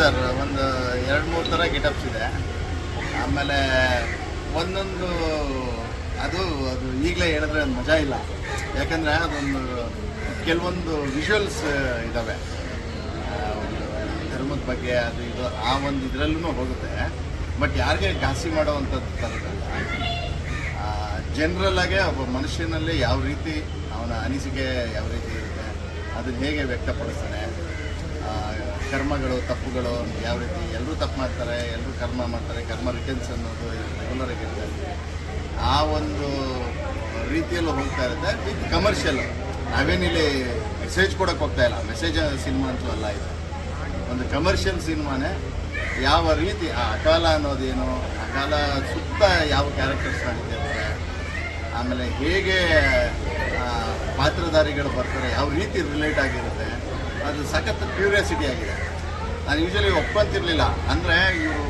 Sir ಒಂದು ಎರಡು ಮೂರು ಥರ ಗೆಟಪ್ಸ್ ಇದೆ. ಆಮೇಲೆ ಒಂದೊಂದು ಅದು ಅದು ಈಗಲೇ ಹೇಳಿದ್ರೆ ಮಜಾ ಇಲ್ಲ. ಯಾಕಂದರೆ ಅದೊಂದು ಕೆಲವೊಂದು ವಿಷುವಲ್ಸ್ ಇದ್ದಾವೆ ಧರ್ಮದ ಬಗ್ಗೆ, ಅದು ಇದು, ಆ ಒಂದು ಇದರಲ್ಲೂ ಹೋಗುತ್ತೆ. ಬಟ್ ಯಾರಿಗೆ ಘಾಸಿ ಮಾಡೋವಂಥದ್ದು ಥರದಲ್ಲ ಜನರಲ್ ಆಗಿ ಒಬ್ಬ ಮನುಷ್ಯನಲ್ಲಿ ಯಾವ ರೀತಿ ಅವನ ಅನಿಸಿಕೆ ಯಾವ ರೀತಿ ಇರುತ್ತೆ ಅದನ್ನ ಹೇಗೆ ವ್ಯಕ್ತಪಡಿಸ್ತಾನೆ ಕರ್ಮಗಳು, ತಪ್ಪುಗಳು ಯಾವ ರೀತಿ? ಎಲ್ಲರೂ ತಪ್ಪು ಮಾಡ್ತಾರೆ ಎಲ್ಲರೂ ಕರ್ಮ ಮಾಡ್ತಾರೆ, ಕರ್ಮ ರಿಟರ್ನ್ಸ್ ಅನ್ನೋದು ರೆಗ್ಯುಲರ್ ಆಗಿರುತ್ತೆ ಆ ಒಂದು ರೀತಿಯಲ್ಲೂ ಹೋಗ್ತಾ ಇರುತ್ತೆ, ವಿತ್ ಕಮರ್ಷಿಯಲ್ ನಾವೇನಿಲ್ಲಿ ಮೆಸೇಜ್ ಕೊಡೋಕೆ ಹೋಗ್ತಾ ಇಲ್ಲ. ಮೆಸೇಜ್ ಸಿನಿಮಾ ಅಂತೂ ಅಲ್ಲ ಇದು. ಒಂದು ಕಮರ್ಷಿಯಲ್ ಸಿನಿಮಾನೇ ಯಾವ ರೀತಿ, ಆ ಅಕಾಲ ಅನ್ನೋದೇನು, ಅಕಾಲ ಸುತ್ತ ಯಾವ ಕ್ಯಾರೆಕ್ಟರ್ಸ್ ನಡೀತಿರುತ್ತೆ ಆಮೇಲೆ ಹೇಗೆ ಪಾತ್ರಧಾರಿಗಳು ಬರ್ತಾರೆ, ಯಾವ ರೀತಿ ರಿಲೇಟ್ ಆಗಿರುತ್ತೆ ಅದು ಸಖತ್ ಕ್ಯೂರಿಯಾಸಿಟಿ ಆಗಿದೆ. ನಾನು ಯೂಶಲಿ ಒಪ್ಕೊಂತಿರ್ಲಿಲ್ಲ. ಅಂದರೆ ಇವರು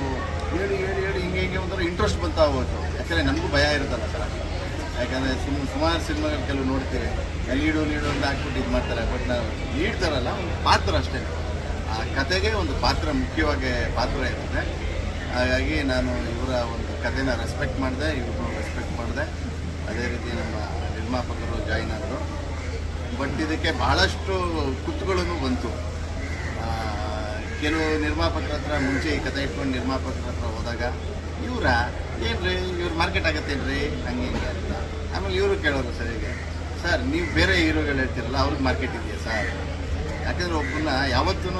ಹೇಳಿ ಹೇಳಿ ಹೇಳಿ ಹಿಂಗೆ ಹಿಂಗೆ ಒಂಥರ ಇಂಟ್ರೆಸ್ಟ್ ಬಂತಾ ಹೋಗ್ತು ಯಾಕಂದರೆ ನಮಗೂ ಭಯ ಇರುತ್ತಲ್ಲ ಸರ್. ಯಾಕಂದರೆ ಸುಮ್, ಸುಮಾರು ಸಿನಿಮಾಗಳು ಕೆಲವು ನೋಡ್ತೀವಿ. ಲೀಡು ಲೀಡು ಅಂತ ಹಾಕ್ಬಿಟ್ಟು ಇದು ಮಾಡ್ತಾರೆ. ಬಟ್ ನಾವು ನೀಡ್ತಾರಲ್ಲ ಒಂದು ಪಾತ್ರ ಅಷ್ಟೇ. ಆ ಕತೆಗೆ ಒಂದು ಪಾತ್ರ ಮುಖ್ಯವಾಗಿ ಪಾತ್ರ ಇರುತ್ತೆ. ಹಾಗಾಗಿ ನಾನು ಇವರ ಒಂದು ಕಥೆನ ರೆಸ್ಪೆಕ್ಟ್ ಮಾಡಿದೆ ಇವ್ರನ್ನೂ ರೆಸ್ಪೆಕ್ಟ್ ಮಾಡಿದೆ. ಅದೇ ರೀತಿ ನಮ್ಮ ನಿರ್ಮಾಪಕರು ಜಾಯಿನ್ ಆದರು ಬಟ್ ಇದಕ್ಕೆ ಬಹಳಷ್ಟು ಕುತ್ತುಗಳನ್ನು ಬಂತು. ಕೆಲವು ನಿರ್ಮಾಪಕರ ಹತ್ರ ಮುಂಚೆ ಈ ಕಥೆ ಇಟ್ಕೊಂಡು ನಿರ್ಮಾಪಕರ ಹತ್ರ ಹೋದಾಗ, ಇವರ ಏನ್ರಿ? ಇವ್ರ ಮಾರ್ಕೆಟ್ ಆಗತ್ತೇನ್ರಿ? ಹಂಗೆ ಹಿಂಗೆ ಅಂತ. ಆಮೇಲೆ ಇವರು ಕೇಳೋರು ಸರಿಗೆ ಸರ್, ನೀವು ಬೇರೆ ಹೀರೋಗಳು ಹೇಳ್ತಿರಲ್ಲ, ಅವ್ರಿಗೆ ಮಾರ್ಕೆಟ್ ಇದೆಯಾ ಸರ್? ಯಾಕಂದ್ರೆ ಒಬ್ಬನ್ನ ಯಾವತ್ತೂ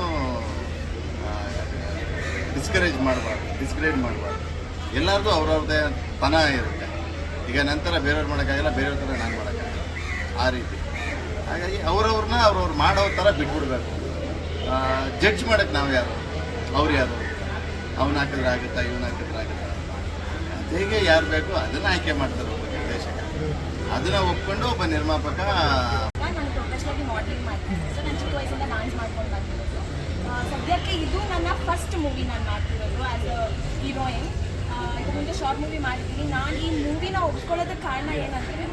ಡಿಸ್ಕರೇಜ್ ಮಾಡಬಾರ್ದು ಡಿಸ್ಕರೇಜ್ ಮಾಡಬಾರ್ದು. ಎಲ್ಲರದು ಅವ್ರವ್ರದ್ದೇ ಪನ ಇರುತ್ತೆ. ಈಗ ನಂತರ ಬೇರೆಯವ್ರು ಮಾಡೋಕ್ಕಾಗಲ್ಲ, ಬೇರೆಯವ್ರ ಥರ ನಾನು ಮಾಡೋಕ್ಕಾಗಲ್ಲ. ಆ ರೀತಿ. ಹಾಗಾಗಿ ಅವ್ರವ್ರನ್ನ ಅವ್ರವ್ರು ಮಾಡೋ ಥರ ಬಿಟ್ಬಿಡ್ಬೇಕು. ಜಡ್ಜ್ ಮಾಡೋಕ್ಕೆ ನಾವು ಯಾರು? ಅವ್ರು ಯಾರು? ಅವ್ನು ಹಾಕಿದ್ರೆ ಆಗುತ್ತಾ, ಇವ್ನು ಹಾಕಿದ್ರೆ ಆಗುತ್ತಾ? ಹೇಗೆ ಯಾರು ಬೇಕು ಅದನ್ನು ಆಯ್ಕೆ ಮಾಡ್ತಾರೆ ಒಬ್ಬ ನಿರ್ದೇಶಕ. ಅದನ್ನು ಒಪ್ಕೊಂಡು ಒಬ್ಬ ನಿರ್ಮಾಪಕ ಸದ್ಯಕ್ಕೆ ಇದು ನನ್ನ ಫಸ್ಟ್ ಮೂವಿ ನಾನು ಮಾಡ್ತಿರೋದು ಆ್ಯಸ್ ಅ ಹೀರೋಯಿನ್ ಇದು ಮುಂದೆ ಶಾರ್ಟ್ ಮೂವಿ ಮಾಡಿದ್ದೀನಿ. ನಾನು ಈ ಮೂವಿನ ಒಪ್ಕೊಳ್ಳೋದಕ್ಕೆ ಕಾರಣ ಏನಂದರೆ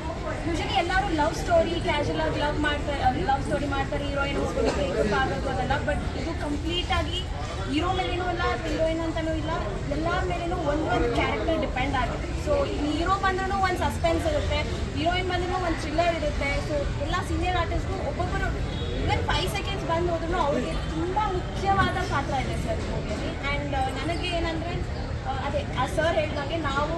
ಯೂಶಲಿ ಎಲ್ಲರೂ ಲವ್ ಸ್ಟೋರಿ ಕ್ಯಾಶುವಲ್ ಆಗಿ ಲವ್ ಮಾಡ್ತಾರೆ ಲವ್ ಸ್ಟೋರಿ ಮಾಡ್ತಾರೆ ಹೀರೋಯಿನ್ ಬ್ರೇಕಪ್ ಆಗೋದು ಅದೆಲ್ಲ ಬಟ್ ಇದು ಕಂಪ್ಲೀಟ್ ಆಗಿ ಹೀರೋ ಮೇಲೇನೂ ಇಲ್ಲ ಹೀರೋಯಿನ್ ಅಂತಲೂ ಇಲ್ಲ ಎಲ್ಲ ಮೇಲೇನೂ ಒಂದೊಂದು ಕ್ಯಾರೆಕ್ಟರ್ ಡಿಪೆಂಡ್ ಆಗುತ್ತೆ. ಸೊ ಹೀರೋ ಬಂದ್ರೂ ಒಂದು ಸಸ್ಪೆನ್ಸ್ ಇರುತ್ತೆ ಹೀರೋಯಿನ್ ಬಂದ್ರೂ ಒಂದು ಥ್ರಿಲ್ಲರ್ ಇರುತ್ತೆ ಸೊ ಎಲ್ಲ ಸೀನಿಯರ್ ಆರ್ಟಿಸ್ಟು ಒಬ್ಬೊಬ್ಬರು ಇವನ್ ಫೈವ್ ಸೆಕೆಂಡ್ಸ್ ಬಂದು ಹೋದ್ರು ಅವ್ರಿಗೆ ತುಂಬ ಮುಖ್ಯವಾದ ಪಾತ್ರ ಇದೆ ಸರ್ ಮೂವಿಯಲ್ಲಿ ಆ್ಯಂಡ್ ಸರ್ ಹೇಳ್ದಂಗೆ ನಾವು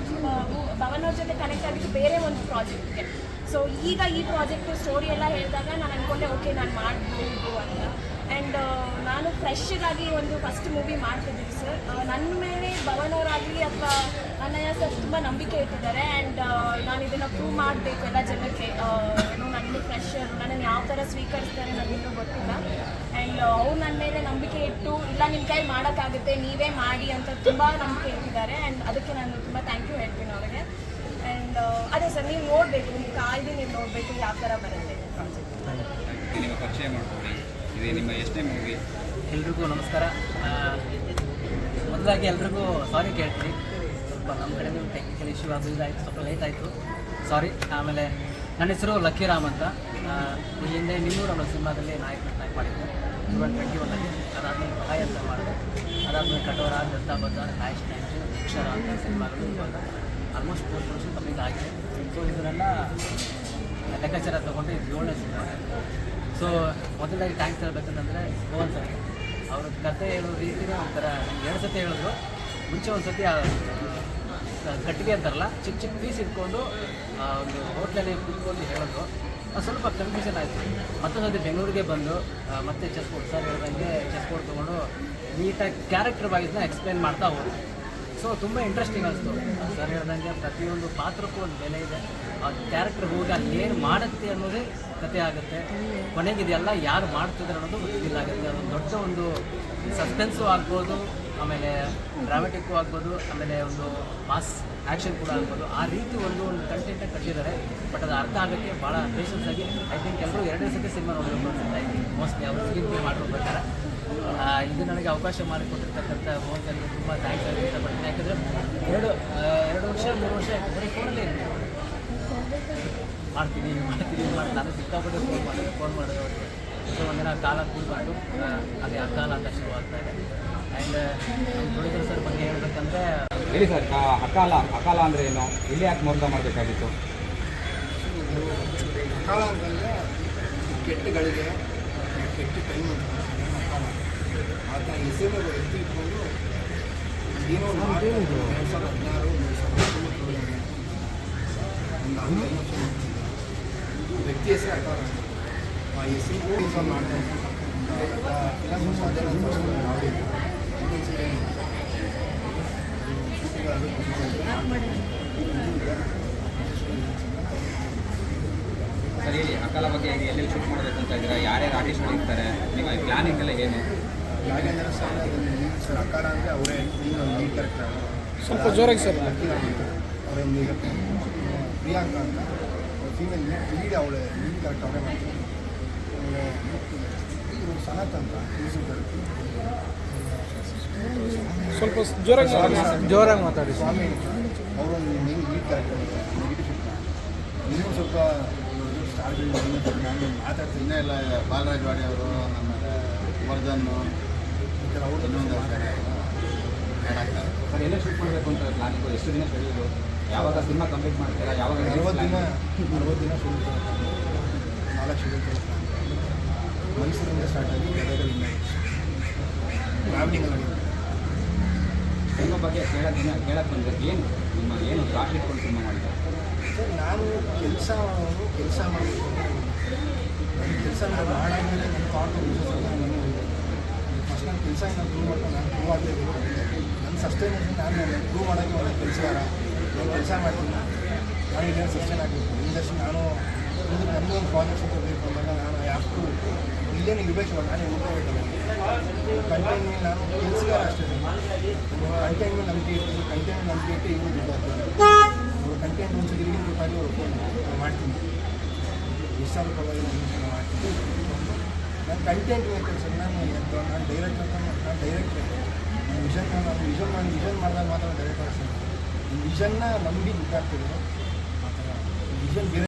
ಅವ್ರ ಜೊತೆ ಕನೆಕ್ಟ್ ಆಗಿದ್ದು ಬೇರೆ ಒಂದು ಪ್ರಾಜೆಕ್ಟ್ಗೆ ಸೊ ಈಗ ಈ ಪ್ರಾಜೆಕ್ಟ್ ಸ್ಟೋರಿ ಎಲ್ಲ ಹೇಳಿದಾಗ ನಾನು ಅಂದ್ಕೊಂಡೆ ಓಕೆ ನಾನು ಮಾಡ್ಬೋದು ಅಂತ. ಆ್ಯಂಡ್ ನಾನು ಫ್ರೆಶ್ಗಾಗಿ ಒಂದು ಫಸ್ಟ್ ಮೂವಿ ಮಾಡ್ತಿದ್ದೀನಿ ಸರ್. ನನ್ನ ಮೇಲೆ ಭವನ್ ಅವರಾಗಲಿ ಅಥವಾ ಅನ್ನಯ್ಯ ಸರ್ ತುಂಬ ನಂಬಿಕೆ ಇಟ್ಟಿದ್ದಾರೆ. ಆ್ಯಂಡ್ ನಾನು ಇದನ್ನು ಪ್ರೂವ್ ಮಾಡಬೇಕು ಎಲ್ಲ ಜನಕ್ಕೆ. ಏನು ನನ್ನ ಫ್ರೆಶರ್ ನನ್ನನ್ನು ಯಾವ ಥರ ಸ್ವೀಕರಿಸ್ತಾರೆ ನನಗಿನ್ನೂ ಗೊತ್ತಿಲ್ಲ. ಆ್ಯಂಡ್ ಅವ್ರು ನನ್ನ ಮೇಲೆ ನಂಬಿಕೆ ನಿಮ್ಮ ಕೈ ಮಾಡೋಕ್ಕಾಗುತ್ತೆ ನೀವೇ ಮಾಡಿ ಅಂತ ತುಂಬ ನಂಬಿಕೆ ಇಟ್ಟಿದ್ದಾರೆ. ಆ್ಯಂಡ್ ಅದಕ್ಕೆ ನಾನು ತುಂಬ ಥ್ಯಾಂಕ್ ಯು ಹೇಳ್ತೀನಿ ಅವರಿಗೆ. ಆ್ಯಂಡ್ ಅದೇ ಸರ್ ನೀವು ನೋಡಬೇಕು ನೀವು ಕಾಯ್ದು ನೀವು ನೋಡಬೇಕು ಯಾವ ಥರ ಬರುತ್ತೆ ನಿಮ್ಮ ಪರಿಚಯ ಮಾಡ್ಕೊಳ್ಳಿ. ಇದು ನಿಮ್ಮ ಮೂವಿ ಎಲ್ರಿಗೂ ನಮಸ್ಕಾರ. ಮೊದಲಾಗಿ ಎಲ್ರಿಗೂ ಸಾರಿ ಕೇಳ್ತೀನಿ. ಸ್ವಲ್ಪ ನಮ್ಮ ಕಡೆ ಟೆಕ್ನಿಕಲ್ ಇಶ್ಯೂ ಅದು ಇದಾಯಿತು ಸ್ವಲ್ಪ ಲೇಟ್ ಆಯಿತು. ಸಾರಿ ಆಮೇಲೆ ನನ್ನ ಹೆಸರು ಲಕ್ಕಿ ರಾಮ್ ಅಂತ. ಇಲ್ಲಿಂದ ಈ ಹಿಂದೆ ನಿನ್ನೂರು ಅನ್ನೋ ಸಿನಿಮಾದಲ್ಲಿ ನಾಯಕ ನಾಯಕ ಮಾಡಿದ್ದೆ. ಇವಾಗ ಟ್ವೆಂಟಿ ಒನ್ನಲ್ಲಿ ಅದಾದಮೇಲೆ ಮಹಾಯ ಅಂತ ಮಾಡಿದೆ ಅದಾದಮೇಲೆ ಕಠೋರ ದತ್ತಾಬದ್ಧ ನ್ಯಾಷ್ ಟೈಮ್ಸ್ ಅಕ್ಷರ ಅಂತ ಸಿನಿಮಾಗಳು ಇವಾಗ ಆಲ್ಮೋಸ್ಟ್ ಫೋರ್ ವರ್ಷ ಕಂಪ್ಲೀಟ್ ಆಗಿದೆ ಸೊ ಇದನ್ನೆಲ್ಲ ಲೆಕ್ಕಾಚಾರ ತೊಗೊಂಡು ಇದು ಏಳನೇ ಸಿನಿಮಾ ಸೊ ಮೊದಲಾಗಿ ಥ್ಯಾಂಕ್ಸ್ ಹೇಳ್ಬೇಕಂತಂದರೆ ಭುವನ್ ಸರ್ ಅವ್ರ ಕತೆ ಹೇಳೋ ರೀತಿನೇ ಒಂಥರ ಎರಡು ಸತಿ ಹೇಳಿದ್ರು ಮುಂಚೆ ಒಂದು ಸತಿ ಕಟ್ಟಿಗೆ ಅಂತಾರಲ್ಲ ಚಿಕ್ಕ ಚಿಕ್ಕ ಪೀಸ್ ಇಟ್ಕೊಂಡು ಒಂದು ಹೋಟ್ಲಲ್ಲಿ ಕುತ್ಕೊಂಡು ಹೇಳಿದ್ರು ಅದು ಸ್ವಲ್ಪ ಕನ್ಫ್ಯೂಷನ್ ಆಯಿತು. ಮತ್ತೊಂದು ಸದ್ಯ ಬೆಂಗಳೂರಿಗೆ ಬಂದು ಮತ್ತೆ ಚೆಸ್ ಬೋರ್ಡ್ ಸರ್ ಹೇಳಿದಂಗೆ ಚೆಸ್ ಬೋರ್ಡ್ ತೊಗೊಂಡು ನೀಟಾಗಿ ಕ್ಯಾರೆಕ್ಟರ್ ವೈಸ್ನ ಎಕ್ಸ್ಪ್ಲೇನ್ ಮಾಡ್ತಾ ಹೋದ್ರು. ಸೊ ತುಂಬ ಇಂಟ್ರೆಸ್ಟಿಂಗ್ ಅನಿಸ್ತು. ಸರ್ ಹೇಳ್ದಂಗೆ ಪ್ರತಿಯೊಂದು ಪಾತ್ರಕ್ಕೂ ಒಂದು ಬೆಲೆ ಇದೆ. ಆ ಕ್ಯಾರೆಕ್ಟರ್ ಹೋಗಿ ಅಲ್ಲಿ ಏನು ಮಾಡುತ್ತೆ ಅನ್ನೋದೇ ಕತೆ ಆಗುತ್ತೆ. ಕೊನೆಗೆ ಇದೆಲ್ಲ ಯಾರು ಮಾಡ್ತಿದ್ದಾರೆ ಅನ್ನೋದು ಗೊತ್ತಿಲ್ಲ ಆಗುತ್ತೆ. ಅದೊಂದು ದೊಡ್ಡ ಒಂದು ಸಸ್ಪೆನ್ಸು ಆಗ್ಬೋದು, ಆಮೇಲೆ ಡ್ರಾಮೆಟಿಕ್ಕು ಆಗ್ಬೋದು, ಆಮೇಲೆ ಒಂದು ಮಾಸ್ ಆ್ಯಕ್ಷನ್ ಕೂಡ ಆಗ್ಬೋದು. ಆ ರೀತಿ ಒಂದು ಒಂದು ಕಂಟೆಂಟಾಗಿ ಕಟ್ಟಿದ್ದಾರೆ. ಬಟ್ ಅದು ಅರ್ಥ ಆಗೋಕ್ಕೆ ಭಾಳ ಪೇಷನ್ಸ್ ಆಗಿ ಐ ಥಿಂಕ್ ಎಲ್ಲರೂ ಎರಡನೇ ಸತಿ ಸಿನಿಮಾ ನೋಡಬೇಕು ಅನ್ಸುತ್ತೆ. ಐ ಮೋಸ್ಟ್ಲಿ ಅವರು ಸ್ಕ್ರೀನ್ ಮಾಡ್ಕೊಬೇಕಾರೆ ಪ್ರಕಾರ. ಇದು ನನಗೆ ಅವಕಾಶ ಮಾಡಿಕೊಟ್ಟಿರ್ತಕ್ಕಂಥ ಮೋಹನ್ ಸರ್ಗೆ ತುಂಬ ಥ್ಯಾಂಕ್ಸ್ ಆಗಿ ಇಷ್ಟಪಡ್ತೀನಿ ಯಾಕಂದರೆ ಎರಡು ಎರಡು ವರ್ಷ ಮೂರು ವರ್ಷ ಬರೀ ಫೋನಲ್ಲೇ ಮಾಡ್ತೀನಿ ಮಾಡ್ತೀನಿ ಮಾಡಿ ನಾನು ಸಿಕ್ಕಾಪಟ್ಟೆ ಫೋನ್ ಮಾಡಿದೆ ಫೋನ್ ಮಾಡಿದೆ ಅವ್ರಿಗೆ. ಸೊ ಒಂದಿನ ಕಾಲ ಕೂತ್ಕೊಂಡು ಆ, ಕಾಲ ಅಂತ ಶುರು ಇದೆ. ಆ್ಯಂಡ್ ಸರ್ ಬಗ್ಗೆ ಹೇಳ್ಬೇಕಂದ್ರೆ ಹೇಳಿ ಸರ್ ಅಕಾಲ ಅಕಾಲ ಅಂದರೆ ಏನು? ಇಲ್ಲಿ ಯಾಕೆ ಮೊದಲ ಮಾಡಬೇಕಾಗಿತ್ತು? ಅಕಾಲ ಅಂತಂದರೆ ಕೆಟ್ಟಗಳಿಗೆ ಕೆಟ್ಟ ಟೈಮ್ ಅಂತ ಅಕಾಲ ಆತ ಹೆಸರು ಎತ್ತಿ ಇಟ್ಕೊಂಡು ಏನೋ ಒಂದು ಎರಡು ಸಾವಿರದ ಹದಿನಾರು ಎರಡು ಸಾವಿರದ ಹತ್ತೊಂಬತ್ತರೊಳಗೆ ಒಂದು. ವ್ಯಕ್ತಿ ಹೆಸರು ಅಕಾಲ. ಆ ಹೆಸರು ಮಾಡ್ತಾರೆ ಫಿಲಮ್ ಅದೇ ನಾನು first ನೋಡಿದ್ದು. ಇನ್ನೊಂದು ಸರಿ shooting ಅದು ಸರ್ ಹೇಳಿ ಅಕಾಲ ಬಗ್ಗೆ ಹೇಗೆ ಎಲ್ಲೆಲ್ಲಿ ಶೂಟ್ ಮಾಡಬೇಕು ಅಂತ ಇದ್ದೀರಾ? ಯಾರ್ಯಾರು ಆರ್ಟಿಸ್ಟ್ಗಳು ಇರ್ತಾರೆ ನಿಮ್ಮ ಪ್ಲಾನಿಂಗ್ ಎಲ್ಲ ಏನು ಸರ್ ಅಂದರೆ ಅವರೇ ಲೀಡ್ ಸ್ವಲ್ಪ ಜೋರಾಗಿ ಸರ್. ಅವರೊಂದು ಈಗ ಪ್ರಿಯಾಂಕಾ ಅಂತ ಫೀಮೇಲ್ ಲೀಡ್ ಅವಳೆ ಲೀಡ್ ಅವರೇ ಮಾಡ್ತಾರೆ. ಸನತ್ ಅಂತ ಮ್ಯೂಸಿಕ್ ಸ್ವಲ್ಪ ಜೋರಾಗಿ ಮಾತಾಡಿ. ಜೋರಾಗಿ ಮಾತಾಡಿ. ಸ್ವಾಮಿ ಅವರು ಲೀಡ್ ಕ್ಯಾರೆಕ್ಟರ್ ನೆಗೆಟಿವ್ ಇನ್ನೂ ಸ್ವಲ್ಪ ಮಾತಾಡ್ತೀನಿ ಇನ್ನೂ ಎಲ್ಲ ಬಾಲರಾಜ್ ವಾಡಿ ಅವರು ಆಮೇಲೆ ವರ್ಧನ್ ಅವರು ಇನ್ನೊಂದು ಸರ್ ಎಲ್ಲ ಶೂಟ್ ಮಾಡಬೇಕು ಅಂತ ನಾನು ಎಷ್ಟು ದಿನ ಶೆಡ್ಯೂಲು ಯಾವಾಗ ಸಿನಿಮಾ ಕಂಪ್ಲೀಟ್ ಮಾಡ್ತೀರಾ? ಯಾವಾಗ ಅರವತ್ತು ದಿನ ಅರವತ್ತು ದಿನ ಶುರು ನಾಲ್ಕು ಶುರು ಮೈಸೂರಿಂದ ಸ್ಟಾರ್ಟ್ ಆಗಿ ಕೇಳಕ್ಕೆ ಬಂದರೆ ಏನು? ನಿಮ್ಮ ಏನು ಇಟ್ಕೊಂಡು ಸಿನಿಮಾ ಮಾಡಿದ್ದಾರೆ. ಸರ್, ನಾನು ಕೆಲಸ ಕೆಲಸ ಮಾಡಬೇಕು ನನ್ನ ಕೆಲಸ ನಾನು ಮಾಡಾದ್ಮೇಲೆ ನನ್ನ ನಾನು ಫಸ್ಟ್ ನಾನು ಕೆಲಸ ನಾನು ಪ್ರೂವ್ ಮಾಡ್ಕೊಂಡು ನಾನು ಪ್ರೂವ್ ಆಗಬೇಕು ನನ್ನ ಸಸ್ಟೈನೇಷನ್ ನಾನು ನನ್ನ ಪ್ರೂವ್ ಮಾಡೋಕ್ಕೆ ಒಳ್ಳೆ ಕೆಲಸಗಾರ. ನಾನು ಕೆಲಸ ಮಾಡ್ತೀನಿ. ನಾನು ಇದೇನು ಸಸ್ಟೈನ್ ಆಗಬೇಕು. ಇಂಡಸ್ಟ್ರಿ ನಾನು ಒಂದು ನನಗೂ ಒಂದು ಬೇಕು ಅಂದಾಗ ನಾನು ಇಲ್ಲೇನು ಇರಬೇಕು ನಾನೇ ಮೇಲೆ ನಾನು ಕೆಲಸಗಾರ ಅಷ್ಟೇ ಕಂಟೈನ್ಮೆಂಟ್ ನಂಬಿಕೆ ಇರ್ತೀನಿ ಕಂಟೈನ್ಮೆಂಟ್ ನಂಬಿಕೆ ಇಟ್ಟು ಇವರು ದುಡ್ಡು ಕಂಟೆಂಟ್ ಒಂದು ಅವ್ರು ಮಾಡ್ತೀನಿ ಎಷ್ಟು ಮಾಡ್ತೀನಿ ನಾನು ಕಂಟೆಂಟ್ ಬೇಕು ಸರ್. ನಾನು ಎಂತ, ನಾನು ಡೈರೆಕ್ಟ್ ಅಂತ ನಾನು ಡೈರೆಕ್ಟ್ ನಾನು ವಿಷನ್ ನಾನು ವಿಷನ್ ನಾನು ವಿಷನ್ ಮಾಡಿದಾಗ ಮಾತ್ರ ಡೈರೆಕ್ಟ್ ಸರ್ ವಿಷನ್ನ ನಂಬಿ ದುಡ್ಡಾಗ್ತಿದೆ ಆ ಥರ. ವಿಷನ್ ಬೇರೆ